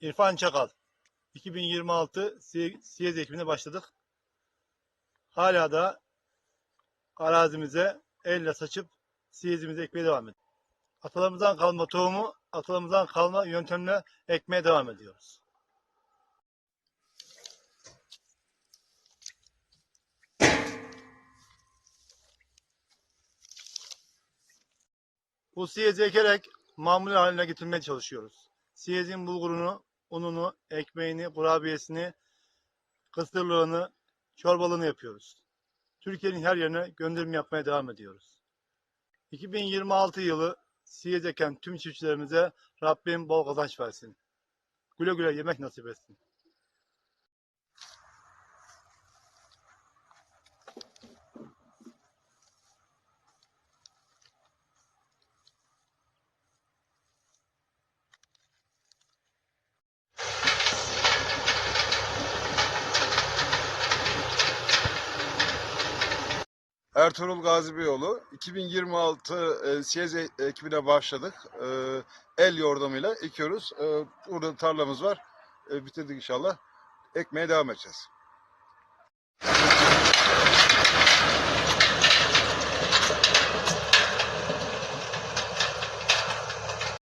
İrfan Çakal. 2026 Si- Siyez ekimine başladık. Hala da arazimize elle saçıp siyezimizi ekmeye devam ediyoruz. Atalarımızdan kalma tohumu, atalarımızdan kalma yöntemle ekmeye devam ediyoruz. Bu siyezi ekerek mamul haline getirmeye çalışıyoruz. Siyezin bulgurunu, ununu, ekmeğini, kurabiyesini, kısırlığını, çorbalığını yapıyoruz. Türkiye'nin her yerine gönderim yapmaya devam ediyoruz. 2026 yılı eken tüm çiftçilerimize Rabbim bol kazanç versin. Güle güle yemek nasip etsin. Ertuğrul Gazi Beyoğlu. 2026 e, Siyez ekibine başladık. E, el yordamıyla ekiyoruz. E, burada tarlamız var. E, bitirdik inşallah. Ekmeye devam edeceğiz.